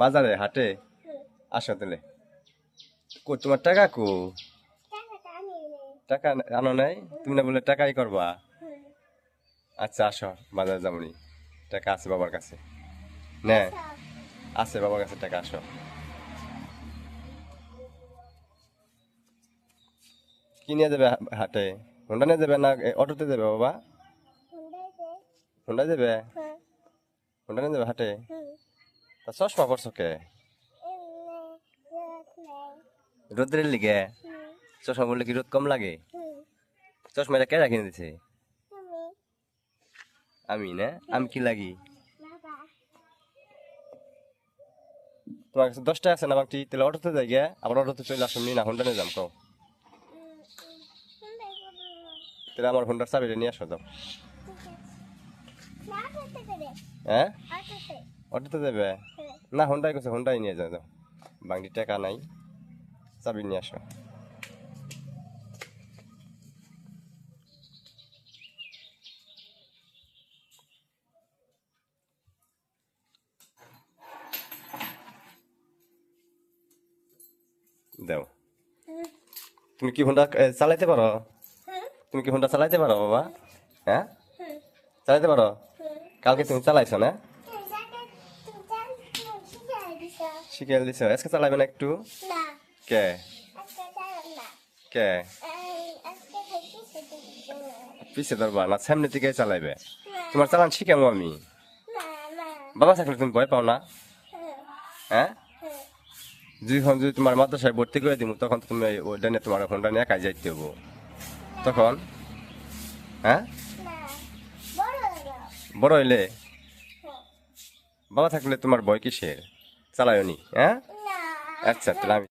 বাজারে হাটে? আসো তাহলে। কো তোমার টাকা কো টাকা আনো নাই? তুমি না বলে টাকাই করবা? আচ্ছা আসো বাজারে যাবনি টাকা আছে বাবার কাছে। নে। আছে বাবার কাছে টাকা আসো। কি নিয়ে যাবে হাটে? হোন্ডা নিয়ে যাবে না অটোতে যাবে বাবা? হোন্ডা যাবে? হোন্ডা নিয়ে যাবে হাটে? তা চশমা পড়ছো কে? রোদ্রের লিগে? চশমা পড়লে কি রোদ কম লাগে? চশমা এটা কে কিনে দিছে আমি না? আমি কি লাগি? তোমার কাছে দশটা আছে না বাকি? তাহলে অটোতে যাই গে আবার অটোতে চলে আসুন না হোন্ডা নিয়ে যাম কও। তাহলে আমার হোন্ডার চাবিটা নিয়ে আসো যাও। হ্যাঁ? অটোতে যাবে? না হোন্ডাই গেছে হোন্ডাই নিয়ে যাও যাও। বাংটি টাকা নাই চাবি নিয়ে আসো। দাও। তুমি কি হোন্ডা চালাইতে পারো? তুমি কি হোন্ডা চালাইতে পারো বাবা? হ্যাঁ? চালাইতে পারো? কালকে তুমি চালাইছো না? শিখে দিছো। আজকে চালাবে না একটু? কে? কে? পিছে ধরবা না সামনে থেকে চালাইবে। তোমার চালান শিখামো আমি। বাবা থাকলে তুমি ভয় পাও না? হ্যাঁ। যখন যদি তোমার মাদ্রাসায় ভর্তি করে দিব তখন তুমি ওইটা নিয়ে তোমার ফোনটা নিয়ে একাই যাইতে হব তখন? হ্যাঁ? বড় হইলে? বাবা থাকলে তোমার ভয় কিসের? চালায়নি হ্যাঁ? আচ্ছা তাহলে আমি